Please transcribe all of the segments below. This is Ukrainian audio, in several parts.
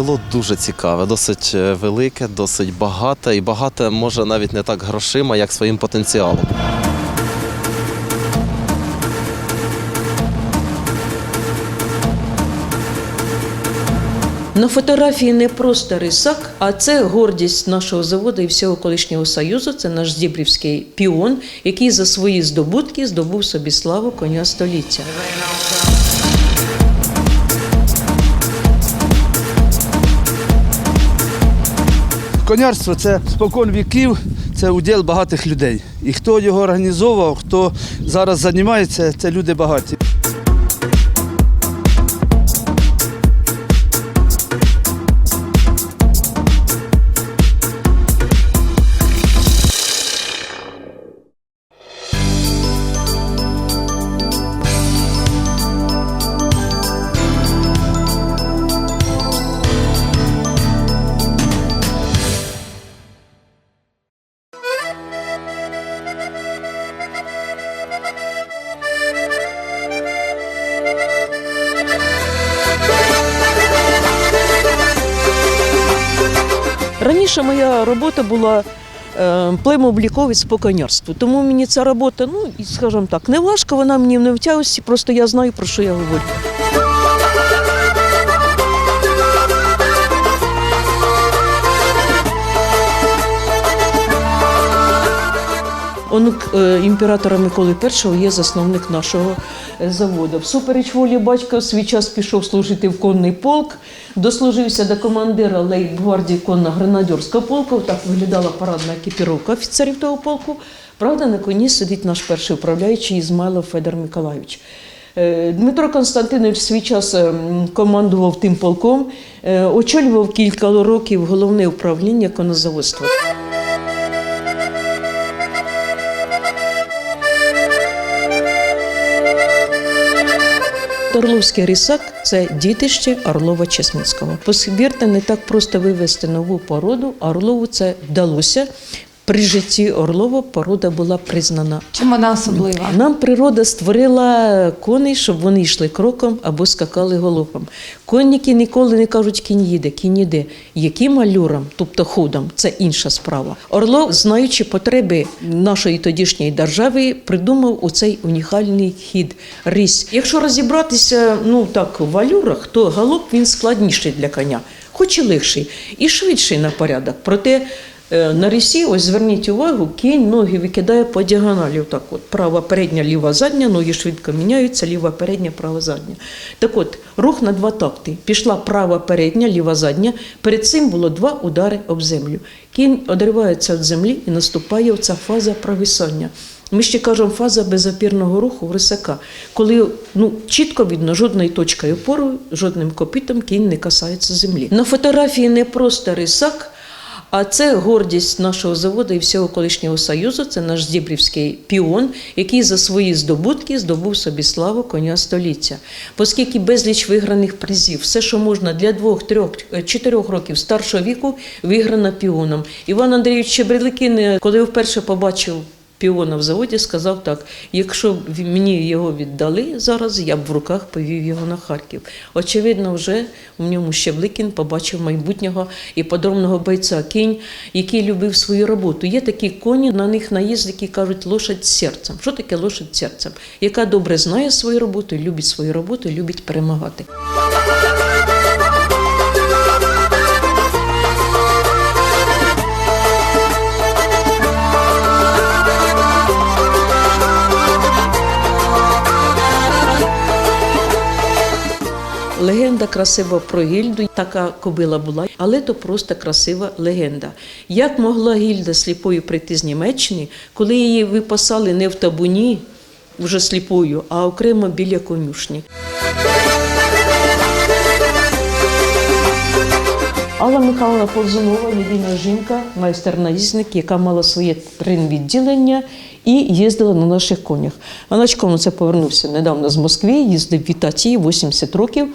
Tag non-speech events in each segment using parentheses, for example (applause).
Село дуже цікаве, досить е, велике, досить багате і багате може навіть не так грошима, як своїм потенціалом. На фотографії не просто рисак, а це гордість нашого заводу і всього колишнього союзу. Це наш Дібрівський піон, який за свої здобутки здобув собі славу коня століття. Конярство це спокон віків, це уділ багатих людей. І хто його організовував, хто зараз займається, це люди багаті. Раніше моя робота була е, племообліковець по конярству. Тому мені ця робота, ну і скажімо так, не важко, вона мені не в тягості, просто я знаю, про що я говорю. Онук е, імператора Миколи І є засновник нашого заводу. Всупереч волі батька свій час пішов служити в конний полк, дослужився до командира лейб-гвардії конно-гренадерського полку. Так виглядала парадна екіпіровка офіцерів того полку. Правда, на коні сидить наш перший управляючий Ізмайлов Федор Миколайович. Е, Дмитро Константинович свій час е, командував тим полком, е, очолював кілька років головне управління конозаводства. Орловський рисак це дітище Орлова Чесницького. Повірте, не так просто вивести нову породу. Орлову це вдалося. При житті Орлова порода була признана. Чим вона особлива? Нам природа створила коней, щоб вони йшли кроком або скакали голопом. Конніки ніколи не кажуть кінь їде, кінь іде. Яким алюром, тобто ходом, це інша справа. Орлов, знаючи потреби нашої тодішньої держави, придумав оцей унікальний хід рись. Якщо розібратися, ну так в алюрах, то галоп він складніший для коня, хоч і легший, і швидший на порядок. Проте На рісі, ось зверніть увагу, кінь ноги викидає по діагоналі. Отак от. Права передня, ліва задня, ноги швидко міняються, ліва передня, права задня. Так от, рух на два такти. Пішла права передня, ліва задня. Перед цим було два удари об землю. Кінь одривається від землі і наступає оця фаза провисання. Ми ще кажемо фаза безопірного руху в рисака, коли ну, чітко видно жодною точкою опору, жодним копитом кінь не касається землі. На фотографії не просто рисак, а це гордість нашого заводу і всього колишнього союзу. Це наш Зібрівський піон, який за свої здобутки здобув собі славу коня століття. Оскільки безліч виграних призів, все, що можна для двох, трьох, е, чотирьох років старшого віку, виграно піоном. Іван Андрійович Щебреликин, е, коли вперше побачив. Піона в заводі сказав так: якщо б мені його віддали зараз, я б в руках повів його на Харків. Очевидно, вже в ньому Щебликін побачив майбутнього і подробного бойця кінь, який любив свою роботу. Є такі коні, на них наїзд, які кажуть лошадь серцем. Що таке лошадь серцем? Яка добре знає свою роботу, любить свою роботу, любить перемагати. Легенда красива про Гільду. Така кобила була, але то просто красива легенда. Як могла Гільда сліпою прийти з Німеччини, коли її випасали не в табуні, вже сліпою, а окремо біля конюшні. Алла Михайловна Ползунова, єдина жінка, майстер-наїзник, яка мала своє трен-відділення і їздила на наших конях. Аначком це повернувся недавно з Москви, їздив в Ітатії, 80 років.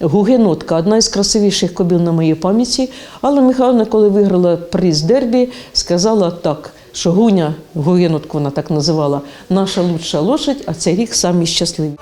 Гугенотка, одна із красивіших кобил на моїй пам'яті. Алла Михайловна, коли виграла приз дербі, сказала так, що Гуня, Гугенотку вона так називала, наша лучша лошадь, а цей рік самі щасливі.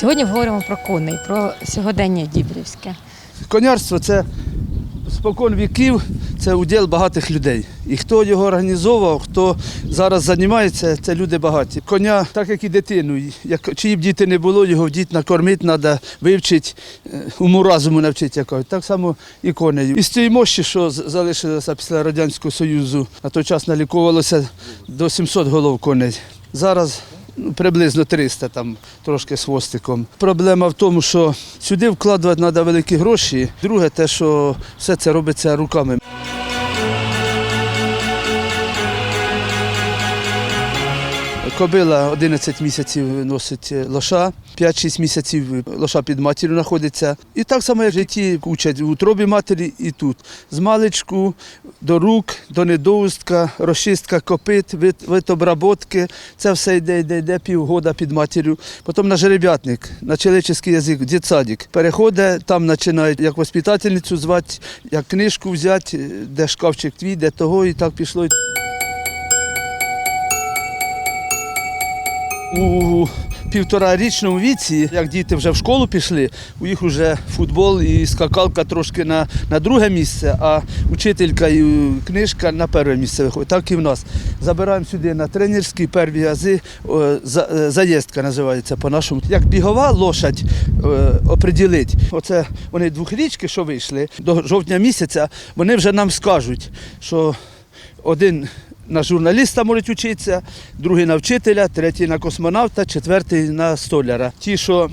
Сьогодні говоримо про коней, про сьогодення Дібрівське. Конярство це спокон віків, це уділ багатих людей. І хто його організовував, хто зараз займається, це люди багаті. Коня, так як і дитину. Як чиї б діти не було, його діть накормити, треба вивчити, е, уму разуму навчити якось. Так само і коней. І з цієї мощі, що залишилося після Радянського Союзу, на той час наліковувалося до 700 голов коней. Зараз приблизно 300, там трошки з хвостиком. Проблема в тому, що сюди вкладувати треба великі гроші. Друге, те, що все це робиться руками. Кобила 11 місяців носить лоша, 5-6 місяців лоша під матір'ю знаходиться. І так само, в житті учать в утробі матері і тут. З маличку до рук, до недоустка, розчистка копит, вид, обработки. Це все йде, йде, йде півгода під матір'ю. Потім на жереб'ятник, на чоловічий язик, дитсадик. Переходить, там починають як воспитательницю звати, як книжку взяти, де шкафчик твій, де того, і так пішло. У півторарічному віці, як діти вже в школу пішли, у їх вже футбол і скакалка трошки на, на друге місце, а учителька і книжка на перше місце виходить. Так і в нас. Забираємо сюди на тренерські перві ази, за- е, заїздка називається по-нашому. Як бігова лошадь е, оприділить, оце вони двохрічки, що вийшли до жовтня місяця, вони вже нам скажуть, що один на журналіста можуть вчитися, другий на вчителя, третій на космонавта, четвертий на столяра. Ті, що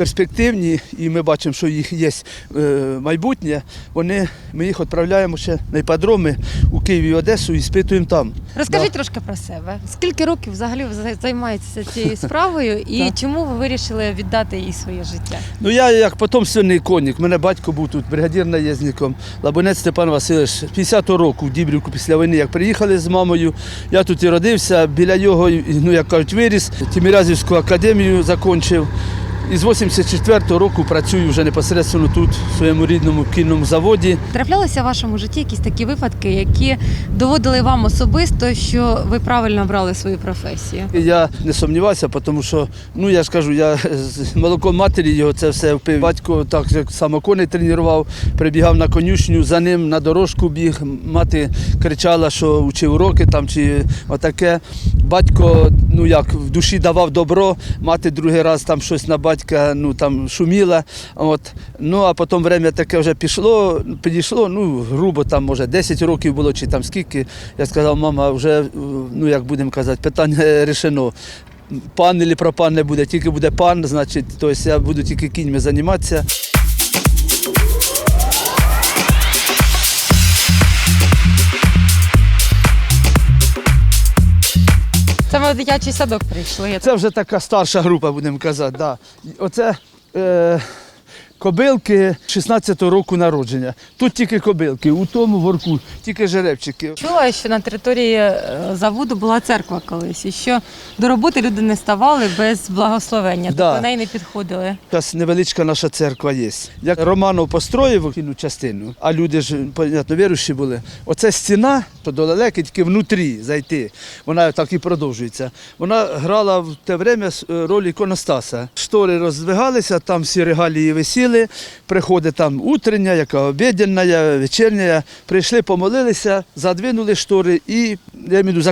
перспективні, і ми бачимо, що їх є е, майбутнє, вони, ми їх відправляємо ще на іпподроми у Києві і Одесу і спитуємо там. Розкажіть трошки про себе. Скільки років взагалі ви займаєтеся цією (laughs) справою і чому ви вирішили віддати їй своє життя? Ну я як потомственний конник, мене батько був тут бригадір наєзником, Лабунець Степан Васильович, 50-го року в Дібрівку після війни, як приїхали з мамою, я тут і родився, біля його, ну як кажуть, виріс, Тімірязівську академію закінчив. І з 84-го року працюю вже непосередньо тут, в своєму рідному кінному заводі. Траплялися в вашому житті якісь такі випадки, які доводили вам особисто, що ви правильно обрали свою професію? Я не сумнівався, тому що, ну я ж кажу, я з молоком матері його це все впив. Батько так як само коней тренував, прибігав на конюшню, за ним на дорожку біг. Мати кричала, що вчив уроки там чи отаке. Батько, ну як в душі давав добро, мати другий раз там щось на батька ну там шуміла. От. Ну а потім время таке вже пішло, підійшло, ну грубо там, може, 10 років було чи там скільки. Я сказав, мама, вже, ну як будемо казати, питання рішено. Пан або пропан не буде, тільки буде пан, значить, тобто я буду тільки кіньми займатися. Це ми в дитячий садок прийшли. Це вже така старша група, будемо казати. Да. Оце е, кобилки 16-го року народження. Тут тільки кобилки, у тому ворку тільки жеребчики. Чула, що на території е, заводу була церква колись, і що до роботи люди не ставали без благословення, Да. до неї не підходили. Зараз невеличка наша церква є. Як Романов построїв кільну частину, а люди ж, понятно, віруючі були. Оце стіна, то далеко тільки внутрі зайти. Вона так і продовжується. Вона грала в те время е, роль іконостаса. Штори роздвигалися, там всі регалії висіли. Приходить там утрення, яка обідня, вечірня. Прийшли, помолилися, задвинули штори і я міду в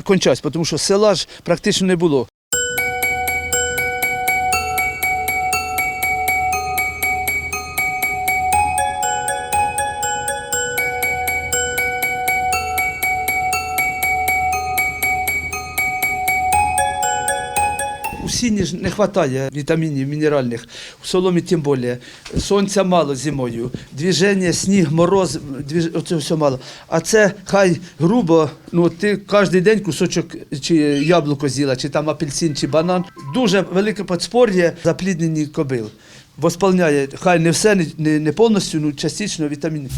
тому що села ж практично не було. Сіні ж не вистачає вітамінів мінеральних, в соломі тим більше. Сонця мало зимою, движення, сніг, мороз, двіж... оце все мало. А це хай грубо, ну ти кожен день кусочок чи яблуко з'їла, чи там апельсин, чи банан. Дуже велике подспор'я запліднені кобил. Восполняє, хай не все, не, не, повністю, ну частично вітаміни.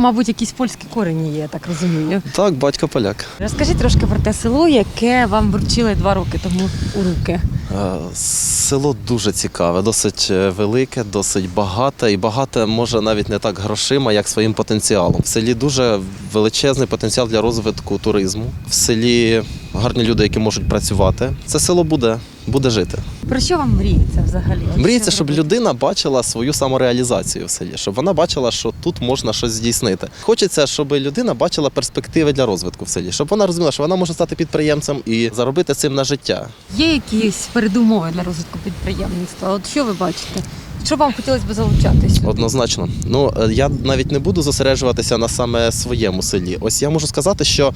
Мабуть, якісь польські корені є, я так розумію. Так, батько поляк. Розкажіть трошки про те село, яке вам вручили два роки тому у руки. Е, Село дуже цікаве, досить е, велике, досить багате, і багате може навіть не так грошима, як своїм потенціалом. В селі дуже величезний потенціал для розвитку туризму. В селі гарні люди, які можуть працювати. Це село буде, буде жити. Про що вам мріється взагалі? Мріється, щоб людина бачила свою самореалізацію в селі, щоб вона бачила, що тут можна щось здійснити. Хочеться, щоб людина бачила перспективи для розвитку в селі, щоб вона розуміла, що вона може стати підприємцем і заробити цим на життя. Є якісь передумови для розвитку підприємництва? От що ви бачите? Що вам хотілося б залучатись? Однозначно. Ну е, я навіть не буду зосереджуватися на саме своєму селі. Ось я можу сказати, що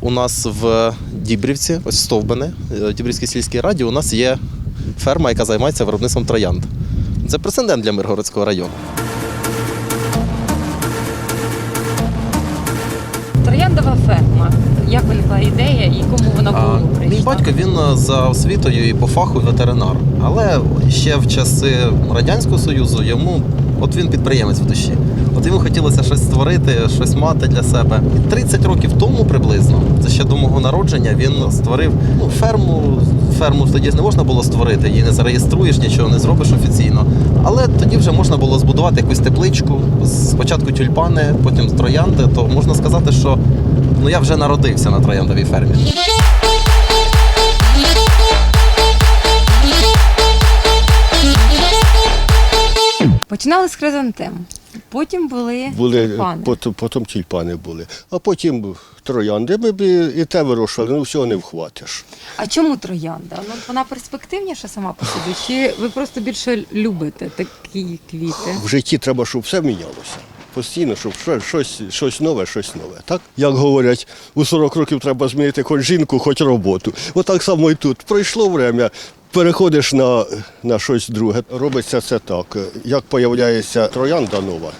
у нас в Дібрівці, ось Стовбини, е, Дібрівській сільській раді, у нас є ферма, яка займається виробництвом троянд. Це прецедент для Миргородського району. Трояндова ферма. Як виникла ідея і кому вона була прийшла? Мій батько він е, за освітою і по фаху ветеринар. Але ще в часи Радянського Союзу йому, от він підприємець в душі. От йому хотілося щось створити, щось мати для себе. І 30 років тому приблизно, це ще до мого народження, він створив ну, ферму. Ферму тоді не можна було створити, її не зареєструєш, нічого не зробиш офіційно. Але тоді вже можна було збудувати якусь тепличку. Спочатку тюльпани, потім троянди. То можна сказати, що ну я вже народився на трояндовій фермі. Починали з хризантем, потім були, Були тюльпани. потім, потім тюльпани були, а потім троянди. Ми б і- те вирощували, ну всього не вхватиш. А чому троянда? Ну вона перспективніша сама по собі, чи ви просто більше любите такі квіти? В житті треба, щоб все мінялося. Постійно, щоб щось, щось, щось нове, щось нове. Так? Як говорять, у 40 років треба змінити хоч жінку, хоч роботу. Отак само і тут. Пройшло время, переходиш на, на щось друге. Робиться це так. Як появляється троянда нова,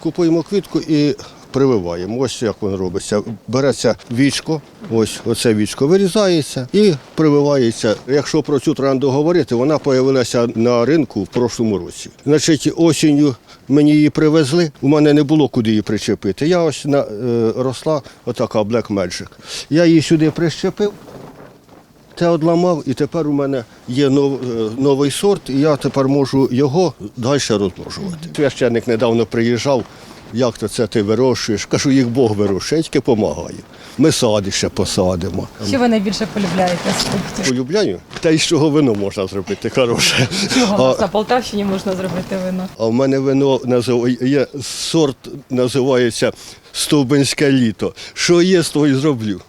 купуємо квітку і прививаємо. Ось як воно робиться. Береться вічко, ось оце вічко вирізається і прививається. Якщо про цю троянду говорити, вона з'явилася на ринку в прошлому році. Значить, осінню мені її привезли, у мене не було куди її причепити. Я ось на, е, росла отака Black Magic. Я її сюди прищепив. Те одламав, і тепер у мене є нов, е, новий сорт, і я тепер можу його далі розмножувати. Священник недавно приїжджав, як то це ти вирощуєш? Кажу, їх Бог вирощує, тільки допомагаю. Ми сади ще посадимо. Що ви найбільше полюбляєте з фруктів? Полюбляю, та й з чого вино можна зробити хороше. Чого А, на Полтавщині можна зробити вино? а в мене вино назив... є сорт називається Стовбинське літо. Що є, з того й зроблю.